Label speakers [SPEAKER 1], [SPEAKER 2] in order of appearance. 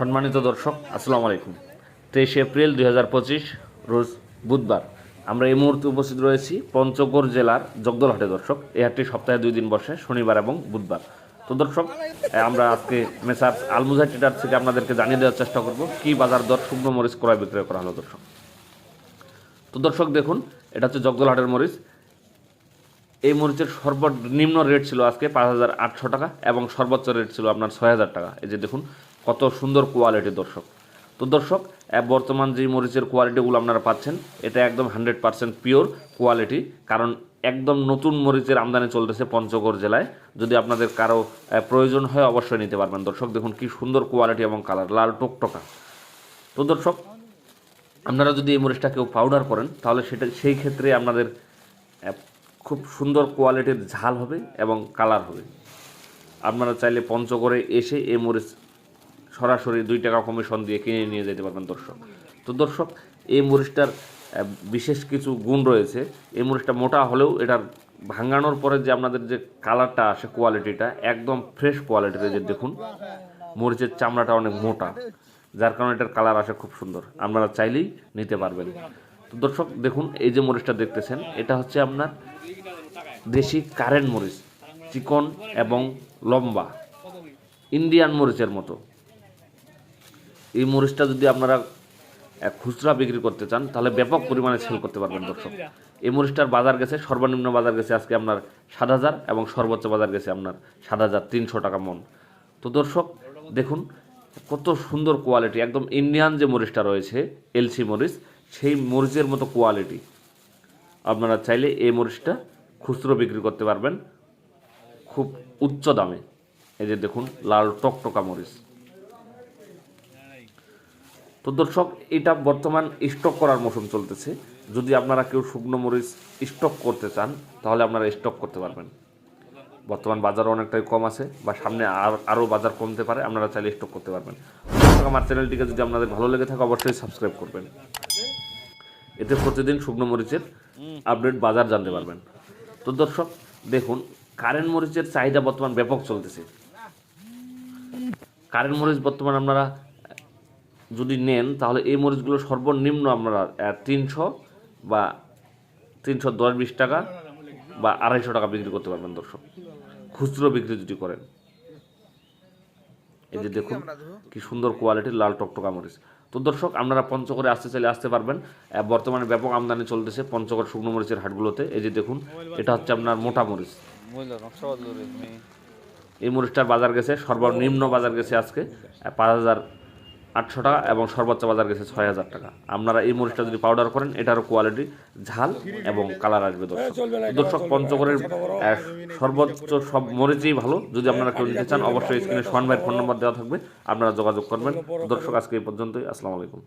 [SPEAKER 1] সম্মানিত দর্শক, আসসালামু আলাইকুম। তেইশে এপ্রিল দুই হাজার পঁচিশ, রোজ বুধবার। আমরা এই মুহূর্তে উপস্থিত রয়েছি পঞ্চগড় জেলার জগদলহাটে দর্শক। এই হাটটি সপ্তাহে দুই দিন বসে, শনিবার এবং বুধবার। তো দর্শক আমরা আজকে মেসার আলমুজা ট্রেডার থেকে আপনাদেরকে জানিয়ে দেওয়ার চেষ্টা করব, কি বাজার দর শুকনো মরিচ ক্রয় বিক্রয় করা হলো দর্শক। তো দর্শক, দেখুন, এটা হচ্ছে জগদলহাটের মরিচ। এই মরিচের সর্বনিম্ন রেট ছিল আজকে পাঁচ হাজার আটশো টাকা এবং সর্বোচ্চ রেট ছিল আপনার ছয় হাজার টাকা। এই যে দেখুন কত সুন্দর কোয়ালিটি দর্শক। তো দর্শক বর্তমান যে মরিচের কোয়ালিটিগুলো আপনারা পাচ্ছেন, এটা একদম হান্ড্রেড পার্সেন্ট পিওর কোয়ালিটি কারণ একদম নতুন মরিচের আমদানি চলতেছে পঞ্চগড় জেলায়। যদি আপনাদের কারও প্রয়োজন হয় অবশ্যই নিতে পারবেন। দর্শক, দেখুন কি সুন্দর কোয়ালিটি এবং কালার লাল টকটকা। তো দর্শক, আপনারা যদি এই মরিচটা কেউ পাউডার করেন, তাহলে সেটা, সেই ক্ষেত্রে আপনাদের খুব সুন্দর কোয়ালিটির ঝাল হবে এবং কালার হবে। আপনারা চাইলে পঞ্চগড়ে এসে এই মরিচ সরাসরি দুই টাকা কমিশন দিয়ে কিনে নিয়ে যেতে পারবেন দর্শক। তো দর্শক, এই মরিচটার বিশেষ কিছু গুণ রয়েছে। এই মরিচটা মোটা হলেও এটার ভাঙানোর পরে যে আপনাদের যে কালারটা আসে, কোয়ালিটিটা, একদম ফ্রেশ কোয়ালিটির এই যে দেখুন, মরিচের চামড়াটা অনেক মোটা। যার কারণে এটার কালার আসে খুব সুন্দর। আপনারা চাইলেই নিতে পারবেন। তো দর্শক, দেখুন, এই যে মরিচটা দেখতেছেন, এটা হচ্ছে আপনার দেশি কারেন্ট মরিচ, চিকন এবং লম্বা, ইন্ডিয়ান মরিচের মতো। এই মরিচটা যদি আপনারা খুচরা বিক্রি করতে চান, তাহলে ব্যাপক পরিমাণে সেল করতে পারবেন দর্শক। এই মরিচটার বাজার গেছে, সর্বনিম্ন বাজার গেছে আজকে আপনার সাত হাজার এবং সর্বোচ্চ বাজার গেছে আপনার সাত হাজার তিনশো টাকা মন। তো দর্শক, দেখুন, কত সুন্দর কোয়ালিটি একদম ইন্ডিয়ান যে মরিচটা রয়েছে এলসি মরিচ, সেই মরিচের মতো কোয়ালিটি আপনারা চাইলে এই মরিচটা খুচরো বিক্রি করতে পারবেন, খুব উচ্চ দামে। এই যে দেখুন, লাল টকটকা মরিচ। তো দর্শক, এটা বর্তমান স্টক করার মৌসুম চলতেছে। যদি আপনারা কেউ শুকনো মরিচ স্টক করতে চান, তাহলে আপনারা স্টক করতে পারবেন। বর্তমান বাজারও অনেকটাই কম আছে বা সামনে আর, আরও বাজার কমতে পারে, আপনারা চাইলে স্টক করতে পারবেন। আমার চ্যানেলটিকে যদি আপনাদের ভালো লেগে থাকে, অবশ্যই সাবস্ক্রাইব করবেন। এতে প্রতিদিন শুকনো মরিচের আপডেট বাজার জানতে পারবেন। তো দর্শক, দেখুন, কারেন্ট মরিচের চাহিদা বর্তমান ব্যাপক চলতেছে। কারেন্ট মরিচ বর্তমান আপনারা যদি নেন তাহলে এই মরিচগুলো সর্বনিম্ন আপনারা তিনশো বা তিনশো দশ বিশ টাকা বা আড়াইশো টাকা বিক্রি করতে পারবেন দর্শক। খুচরো বিক্রি যদি করেন। এই যে দেখুন কি সুন্দর কোয়ালিটির লাল টকটকা মরিচ। তো দর্শক আপনারা পঞ্চগড়ে আসতে চাইলে আসতে পারবেন। বর্তমানে ব্যাপক আমদানি চলতেছে পঞ্চগড় শুকনো মরিচের হাটগুলোতে। এই যে দেখুন এটা হচ্ছে আপনার মোটা মরিচ। এই মরিচটার বাজার গেছে সর্বনিম্ন বাজার গেছে আজকে পাঁচ হাজার আটশো টাকা এবং সর্বোচ্চ বাজার গেছে ছয় হাজার টাকা। আপনারা এই মরিচটা যদি পাউডার করেন এটারও কোয়ালিটি ঝাল এবং কালার আসবে দর্শক। দর্শক পঞ্চগড়ের সর্বোচ্চ সব মরিচই ভালো। যদি আপনারা কেউ নিতে চান অবশ্যই স্ক্রিনে সোহান ভাইয়ের ফোন নম্বর দেওয়া থাকবে। আপনারা যোগাযোগ করবেন। দর্শক আজকে এই পর্যন্তই। আসসালামু আলাইকুম।